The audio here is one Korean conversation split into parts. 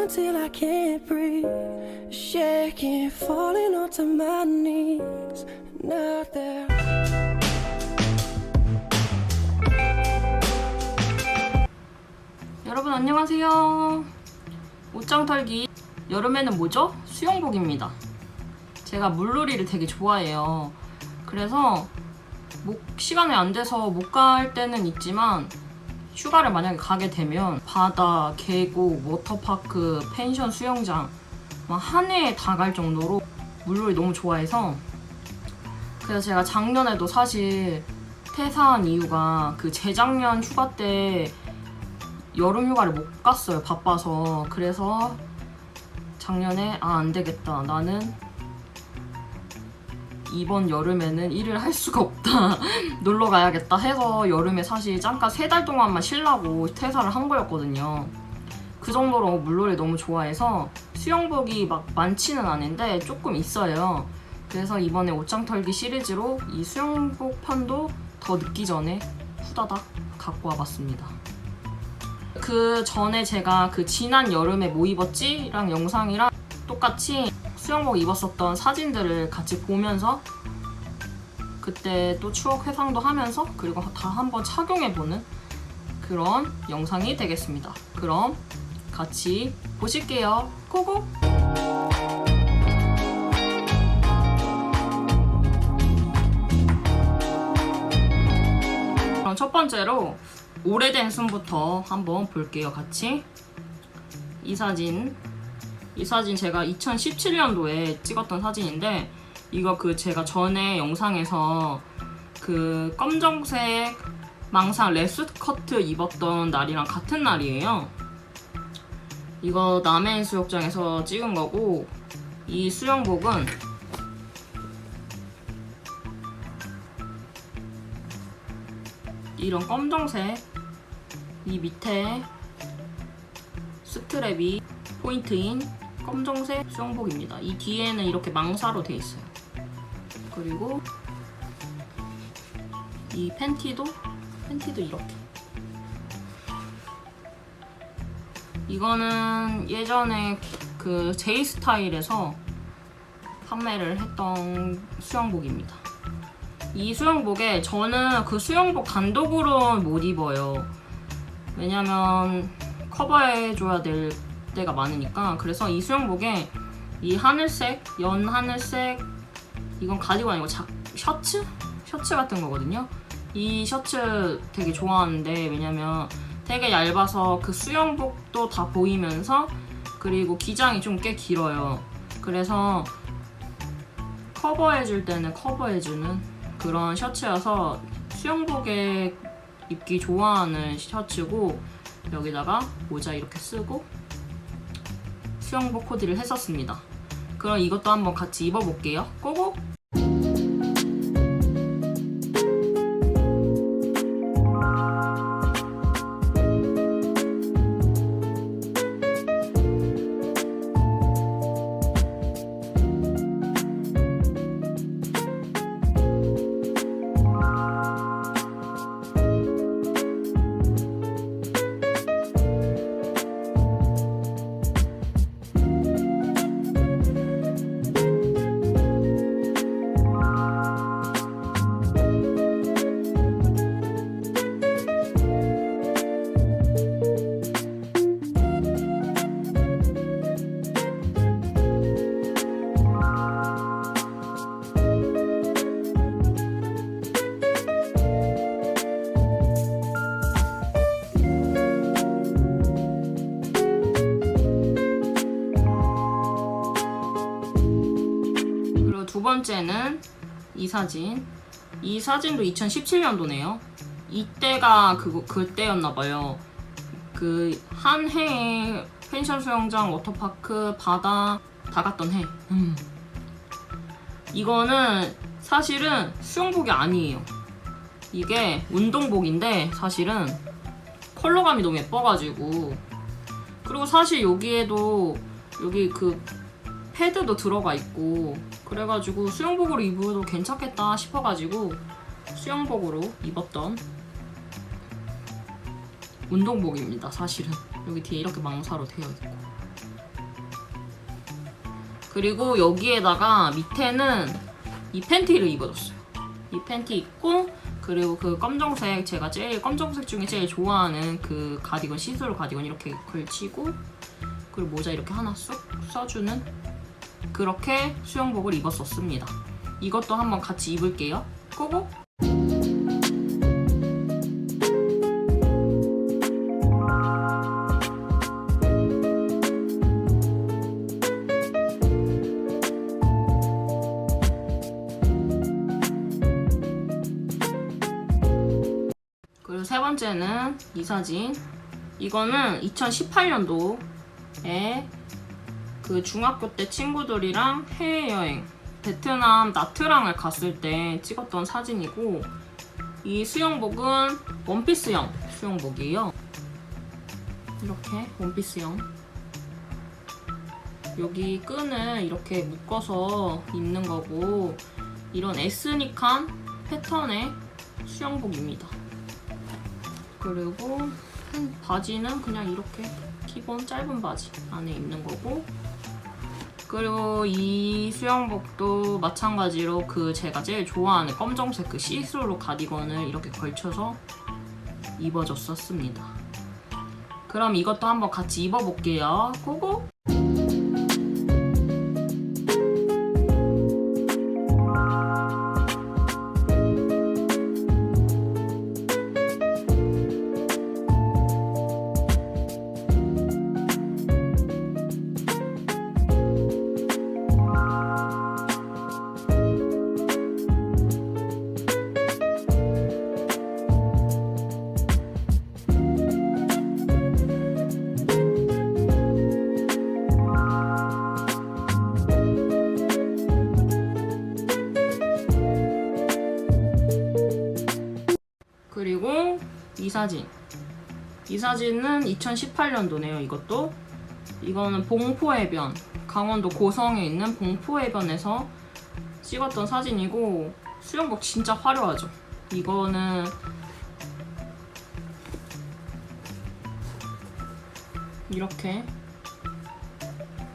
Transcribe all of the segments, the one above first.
until I can't breathe. Shaking, falling onto my knees. Now there. 여러분 안녕하세요. 옷장 털기 여름에는 뭐죠? 수영복입니다. 제가 물놀이를 되게 좋아해요. 그래서 목 시간이 안 돼서 못 갈 때는 있지만 휴가를 만약에 가게 되면 바다, 계곡, 워터파크, 펜션, 수영장 막한 해에 다 갈 정도로 물놀이 너무 좋아해서 그래서 제가 작년에도 사실 퇴사한 이유가 그 재작년 휴가 때 여름 휴가를 못 갔어요. 바빠서. 그래서 작년에 아, 안 되겠다. 나는 이번 여름에는 일을 할 수가 없다. 놀러 가야겠다 해서 여름에 사실 잠깐 세 달 동안만 쉬려고 퇴사를 한 거였거든요. 그 정도로 물놀이 너무 좋아해서 수영복이 막 많지는 않은데 조금 있어요. 그래서 이번에 옷장 털기 시리즈로 이 수영복 편도 더 늦기 전에 후다닥 갖고 와봤습니다. 그 전에 제가 그 지난 여름에 뭐 입었지랑 영상이랑 똑같이 수영복 입었었던 사진들을 같이 보면서 그때 또 추억 회상도 하면서 그리고 다 한번 착용해보는 그런 영상이 되겠습니다. 그럼 같이 보실게요. 고고! 그럼 첫 번째로 오래된 순부터 한번 볼게요, 같이. 이 사진. 이 사진 제가 2017년도에 찍었던 사진인데, 이거 그 제가 전에 영상에서 그 검정색 망상 레스커트 입었던 날이랑 같은 날이에요. 이거 남해 수욕장에서 찍은 거고, 이 수영복은 이런 검정색 이 밑에 스트랩이 포인트인 검정색 수영복입니다. 이 뒤에는 이렇게 망사로 돼 있어요. 그리고 이 팬티도 팬티도 이렇게. 이거는 예전에 그 제이 스타일에서 판매를 했던 수영복입니다. 이 수영복에 저는 그 수영복 단독으로 못 입어요. 왜냐면 커버해줘야 될 때가 많으니까. 그래서 이 수영복에 이 하늘색, 연 하늘색, 이건 가디건 아니고 자, 셔츠? 셔츠 같은 거거든요. 이 셔츠 되게 좋아하는데 왜냐면 되게 얇아서 그 수영복도 다 보이면서 그리고 기장이 좀 꽤 길어요. 그래서 커버해줄 때는 커버해주는 그런 셔츠여서 수영복에 입기 좋아하는 셔츠고 여기다가 모자 이렇게 쓰고 수영복 코디를 했었습니다. 그럼 이것도 한번 같이 입어볼게요. 고고! 번째는 이 사진. 이 사진도 2017년도네요. 이때가 그 그때였나 봐요. 그 한 해에 펜션 수영장, 워터파크, 바다 다 갔던 해. 음. 이거는 사실은 수영복이 아니에요. 이게 운동복인데 사실은 컬러감이 너무 예뻐가지고 그리고 사실 여기에도 여기 그 패드도 들어가 있고 그래가지고 수영복으로 입어도 괜찮겠다 싶어가지고 수영복으로 입었던 운동복입니다 사실은 여기 뒤에 이렇게 망사로 되어 있고 그리고 여기에다가 밑에는 이 팬티를 입어줬어요. 이 팬티 입고 그리고 그 검정색 제가 제일 검정색 중에 제일 좋아하는 그 가디건 시스루 가디건 이렇게 걸치고 그리고 모자 이렇게 하나 쏙 써주는 그렇게 수영복을 입었었습니다. 이것도 한번 같이 입을게요. 고고. 그리고 세 번째는 이 사진. 이거는 2018년도에 그 중학교 때 친구들이랑 해외여행 베트남 나트랑을 갔을 때 찍었던 사진이고 이 수영복은 원피스형 수영복이에요. 이렇게 원피스형. 여기 끈을 이렇게 묶어서 입는 거고 이런 에스닉한 패턴의 수영복입니다. 그리고 한 바지는 그냥 이렇게 기본 짧은 바지 안에 입는 거고 그리고 이 수영복도 마찬가지로 그 제가 제일 좋아하는 검정색 그 시스루 가디건을 이렇게 걸쳐서 입어줬었습니다. 그럼 이것도 한번 같이 입어볼게요. 고고! 그리고 이 사진. 이 사진은 2018년도네요, 이것도. 이거는 봉포해변. 강원도 고성에 있는 봉포해변에서 찍었던 사진이고, 수영복 진짜 화려하죠. 이거는 이렇게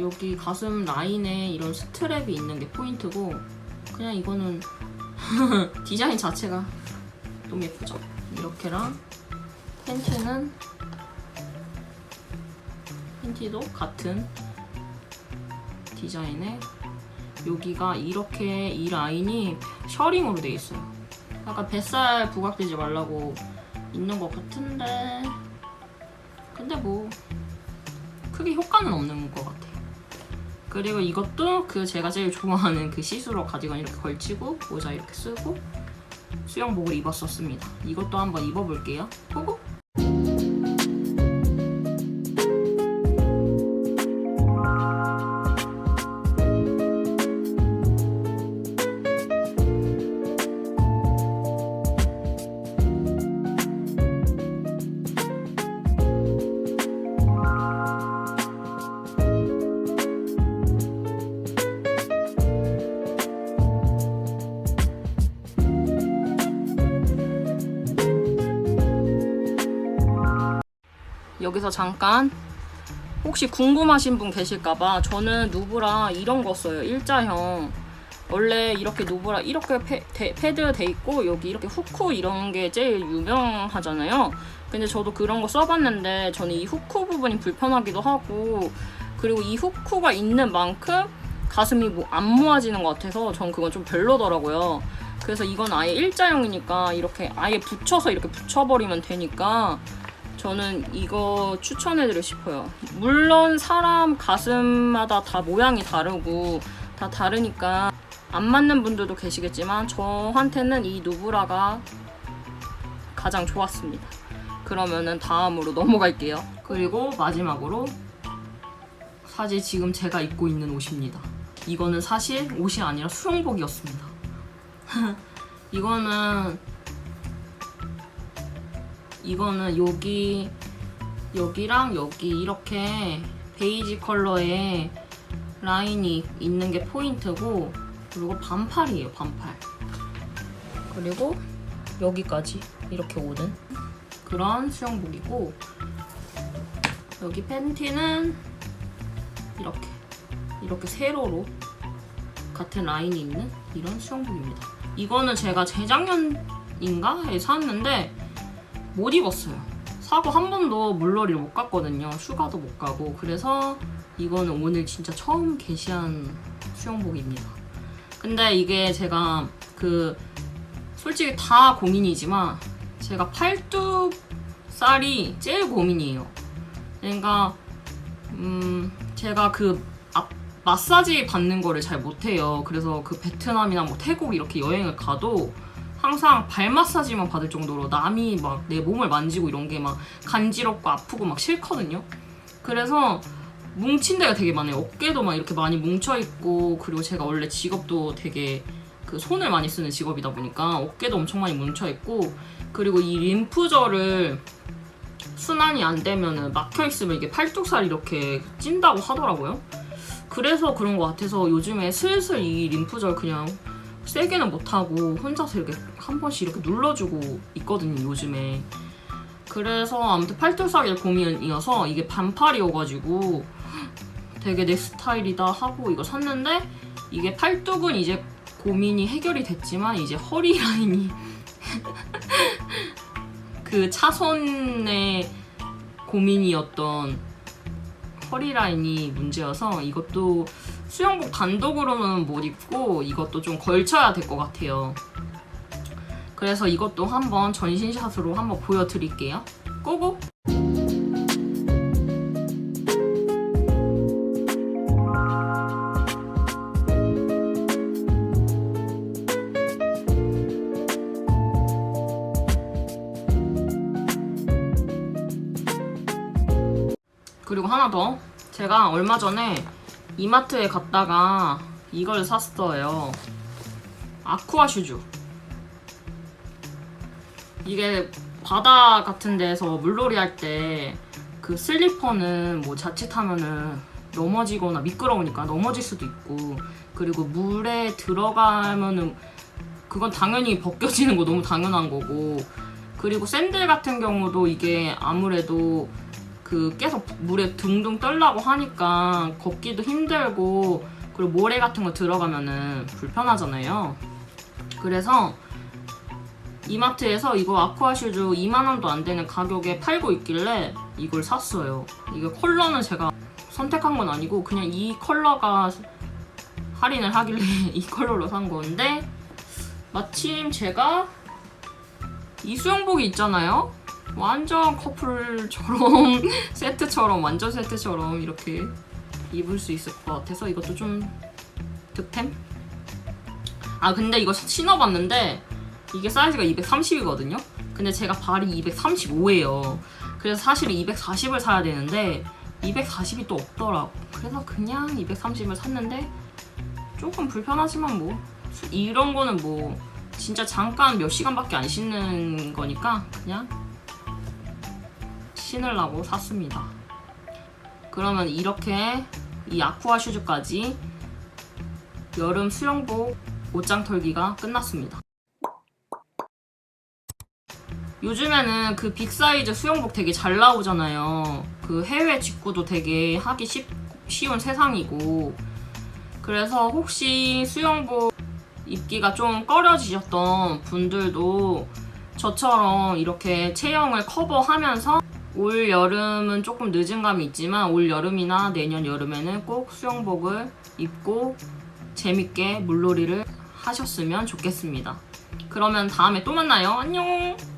여기 가슴 라인에 이런 스트랩이 있는 게 포인트고, 그냥 이거는 디자인 자체가 너무 예쁘죠? 이렇게랑 팬티는 팬티도 같은 디자인에 여기가 이렇게 이 라인이 셔링으로 돼 있어요. 약간 뱃살 부각되지 말라고 있는 것 같은데 근데 뭐 크게 효과는 없는 것 같아요. 그리고 이것도 그 제가 제일 좋아하는 그 시스루 가디건 이렇게 걸치고 모자 이렇게 쓰고 수영복을 입었었습니다. 이것도 한번 입어볼게요. 고고! 여기서 잠깐. 혹시 궁금하신 분 계실까봐 저는 누브라 이런 거 써요. 일자형. 원래 이렇게 누브라 이렇게 패, 데, 패드 돼 있고 여기 이렇게 후크 이런 게 제일 유명하잖아요. 근데 저도 그런 거 써봤는데 저는 이 후크 부분이 불편하기도 하고 그리고 이 후크가 있는 만큼 가슴이 뭐 안 모아지는 것 같아서 전 그건 좀 별로더라고요. 그래서 이건 아예 일자형이니까 이렇게 아예 붙여서 이렇게 붙여버리면 되니까 저는 이거 추천해드리고 싶어요. 물론 사람 가슴마다 다 모양이 다르고 다 다르니까 안 맞는 분들도 계시겠지만 저한테는 이 누브라가 가장 좋았습니다. 그러면은 다음으로 넘어갈게요. 그리고 마지막으로 사실 지금 제가 입고 있는 옷입니다. 이거는 사실 옷이 아니라 수영복이었습니다. 이거는 이거는 여기 여기랑 여기 이렇게 베이지 컬러의 라인이 있는 게 포인트고 그리고 반팔이에요 반팔 그리고 여기까지 이렇게 오는 그런 수영복이고 여기 팬티는 이렇게 이렇게 세로로 같은 라인이 있는 이런 수영복입니다. 이거는 제가 재작년인가에 샀는데 못 입었어요. 사고 한 번도 물놀이를 못 갔거든요. 휴가도 못 가고 그래서 이거는 오늘 진짜 처음 게시한 수영복입니다. 근데 이게 제가 그 솔직히 다 고민이지만 제가 팔뚝살이 제일 고민이에요. 그러니까 음 제가 그 앞- 마사지 받는 거를 잘 못해요. 그래서 그 베트남이나 뭐 태국 이렇게 여행을 가도 항상 발 마사지만 받을 정도로 남이 막 내 몸을 만지고 이런 게 막 간지럽고 아프고 막 싫거든요. 그래서 뭉친 데가 되게 많아요. 어깨도 막 이렇게 많이 뭉쳐 있고 그리고 제가 원래 직업도 되게 그 손을 많이 쓰는 직업이다 보니까 어깨도 엄청 많이 뭉쳐 있고 그리고 이 림프절을 순환이 안 되면은 막혀 있으면 이게 팔뚝살이 이렇게 찐다고 하더라고요. 그래서 그런 것 같아서 요즘에 슬슬 이 림프절 그냥 세게는 못하고 혼자서 이렇게 한 번씩 이렇게 눌러주고 있거든요, 요즘에. 그래서 아무튼 팔뚝살이 고민이어서 이게 반팔이어가지고 되게 내 스타일이다 하고 이거 샀는데 이게 팔뚝은 이제 고민이 해결이 됐지만 이제 허리 라인이 그 차선의 고민이었던 허리 라인이 문제여서 이것도 수영복 단독으로는 못 입고 이것도 좀 걸쳐야 될 것 같아요. 그래서 이것도 한번 전신샷으로 한번 보여드릴게요. 고고! 그리고 하나 더. 제가 얼마 전에 이마트에 갔다가 이걸 샀어요. 아쿠아 슈즈. 이게 바다 같은 데서 물놀이 할 때 그 슬리퍼는 뭐 자칫하면은 넘어지거나 미끄러우니까 넘어질 수도 있고 그리고 물에 들어가면은 그건 당연히 벗겨지는 거 너무 당연한 거고 그리고 샌들 같은 경우도 이게 아무래도 그 계속 물에 둥둥 떨라고 하니까 걷기도 힘들고 그리고 모래 같은 거 들어가면은 불편하잖아요. 그래서 이마트에서 이거 아쿠아 슈즈 2만 원도 안 되는 가격에 팔고 있길래 이걸 샀어요. 이게 컬러는 제가 선택한 건 아니고 그냥 이 컬러가 할인을 하길래 이 컬러로 산 건데 마침 제가 이 수영복이 있잖아요. 완전 커플처럼 세트처럼 완전 세트처럼 이렇게 입을 수 있을 것 같아서 이것도 좀 득템? 아 근데 이거 신어봤는데 이게 사이즈가 230이거든요. 근데 제가 발이 235예요. 그래서 사실 240을 사야 되는데 240이 또 없더라고. 그래서 그냥 230을 샀는데 조금 불편하지만 뭐 이런 거는 뭐 진짜 잠깐 몇 시간밖에 안 신는 거니까 그냥 신으려고 샀습니다. 그러면 이렇게 이 아쿠아 슈즈까지 여름 수영복 옷장 털기가 끝났습니다. 요즘에는 그 빅사이즈 수영복 되게 잘 나오잖아요. 그 해외 직구도 되게 하기 쉽, 쉬운 세상이고. 그래서 혹시 수영복 입기가 좀 꺼려지셨던 분들도 저처럼 이렇게 체형을 커버하면서 올 여름은 조금 늦은 감이 있지만 올 여름이나 내년 여름에는 꼭 수영복을 입고 재밌게 물놀이를 하셨으면 좋겠습니다. 그러면 다음에 또 만나요. 안녕!